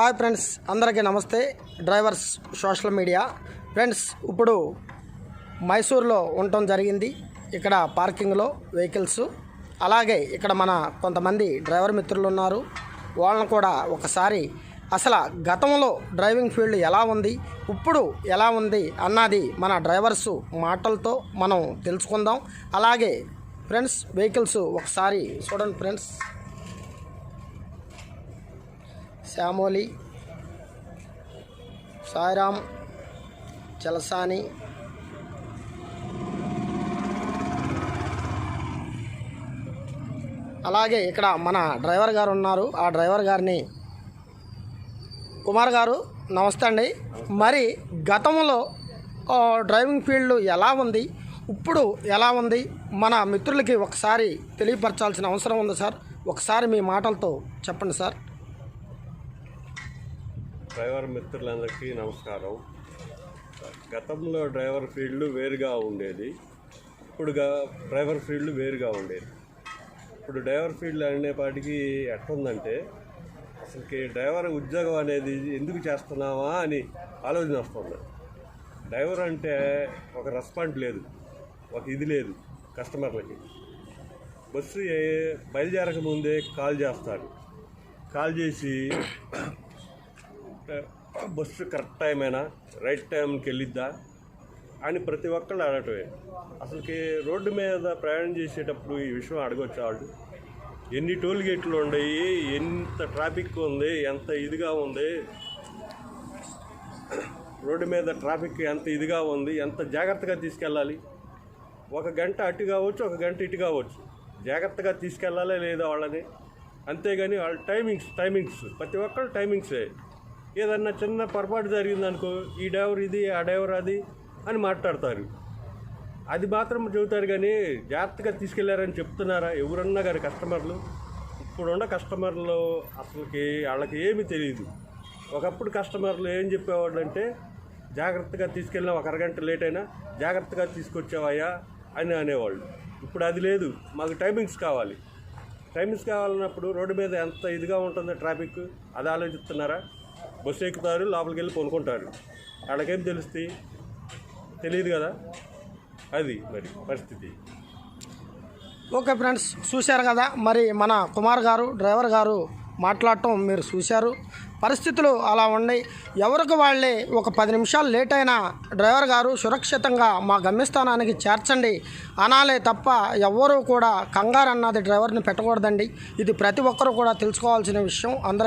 Hi friends అందరికీ నమస్తే. Drivers social media. Friends ఇప్పుడు మైసూర్లో ఉండటం జరిగింది. ఇక్కడ పార్కింగ్లో వెహికల్స్. అలాగే ఇక్కడ మన కొంతమంది డ్రైవర్ మిత్రులు ఉన్నారు. వాళ్ళని కూడా ఒకసారి అసలు గతంలో డ్రైవింగ్ ఫీల్డ్ ఎలా ఉంది ఇప్పుడు ఎలా ఉంది అన్నది మన డ్రైవర్స్ మాటలతో మనం తెలుసుకుందాం. అలాగే ఫ్రెండ్స్ వెహికల్స్ ఒకసారి చూడండి ఫ్రెండ్స్. శ్యామోలి సాయిరామ్ చలసాని అలాగే ఇక్కడ మన డ్రైవర్ గారు ఉన్నారు. ఆ డ్రైవర్ గారిని కుమార్ గారు నమస్తే అండి. మరి గతంలో డ్రైవింగ్ ఫీల్డ్ ఎలా ఉంది? ఇప్పుడు ఎలా ఉంది? మన మిత్రులకి ఒకసారి తెలియపరచాల్సిన అవసరం ఉంది సార్. ఒకసారి మీ మాటలతో చెప్పండి సార్. డ్రైవర్ మిత్రులందరికీ నమస్కారం. గతంలో డ్రైవర్ ఫీల్డ్ వేరుగా ఉండేది. ఇప్పుడు డ్రైవర్ ఫీల్డ్ వేరుగా ఉండేది. ఇప్పుడు డ్రైవర్ ఫీల్డ్ అనేపాటికి ఎట్లుందంటే అసలుకి డ్రైవర్ ఉద్యోగం అనేది ఎందుకు చేస్తున్నావా అని ఆలోచన వస్తుంది. డ్రైవర్ అంటే ఒక రెస్పాండ్ లేదు. ఒక ఇది లేదు. కస్టమర్లకి. బస్సు బయలుదేరక ముందే కాల్ చేస్తారు. కాల్ చేసి బస్సు కరెక్ట్ టైమేనా? రైట్ టైంకి వెళ్ళిద్దా? అని ప్రతి ఒక్కళ్ళు అడగటమే. అసలుకి రోడ్డు మీద ప్రయాణం చేసేటప్పుడు ఈ విషయం అడగొచ్చు వాళ్ళు. ఎన్ని టోల్ గేట్లు ఉన్నాయి ఎంత ట్రాఫిక్ ఉంది ఎంత ఇదిగా ఉంది రోడ్డు మీద ట్రాఫిక్ ఎంత ఇదిగా ఉంది ఎంత జాగ్రత్తగా తీసుకెళ్ళాలి. ఒక గంట అటు కావచ్చు ఒక గంట ఇటు కావచ్చు. జాగ్రత్తగా తీసుకెళ్ళాలి లేదా వాళ్ళని? అంతేగాని వాళ్ళ టైమింగ్స్ టైమింగ్స్. ప్రతి ఒక్కళ్ళు టైమింగ్సే. ఏదన్నా చిన్న పొరపాటు జరిగిందనుకో ఈ డ్రైవర్ ఇది ఆ డ్రైవర్ అది అని మాట్లాడతారు. అది మాత్రం చెబుతారు కానీ జాగ్రత్తగా తీసుకెళ్ళారని చెప్తున్నారా ఎవరన్నా కానీ కస్టమర్లు? ఇప్పుడున్న కస్టమర్లు అసలుకి వాళ్ళకి ఏమీ తెలియదు ఒకప్పుడు కస్టమర్లు ఏం చెప్పేవాళ్ళు అంటే జాగ్రత్తగా తీసుకెళ్ళిన ఒక అరగంట లేట్ అయినా జాగ్రత్తగా తీసుకొచ్చావయ్యా అని అనేవాళ్ళు. ఇప్పుడు అది లేదు. మాకు టైమింగ్స్ కావాలి. టైమింగ్స్ కావాలన్నప్పుడు రోడ్డు మీద ఎంత ఇదిగా ఉంటుందో ట్రాఫిక్ అది ఆలోచిస్తున్నారా? బస్సు ఎక్కుతారు లోపలికి వెళ్ళి కొనుక్కుంటారు వాళ్ళకేం తెలుస్తుంది తెలియదు కదా? అది మరి పరిస్థితి. ఓకే ఫ్రెండ్స్ చూశారు కదా? మరి మన కుమార్ గారు డ్రైవర్ గారు మాట్లాడటం మీరు చూశారు. పరిస్థితులు అలా ఉన్నాయి. ఎవరికి వాళ్ళే ఒక పది నిమిషాలు లేట్ అయినా డ్రైవర్ గారు సురక్షితంగా మా గమ్యస్థానానికి చేర్చండి. అనాలే తప్ప ఎవ్వరూ కూడా కంగారు అన్నది డ్రైవర్ని పెట్టకూడదండి. ఇది ప్రతి ఒక్కరూ కూడా తెలుసుకోవాల్సిన విషయం. అందరికీ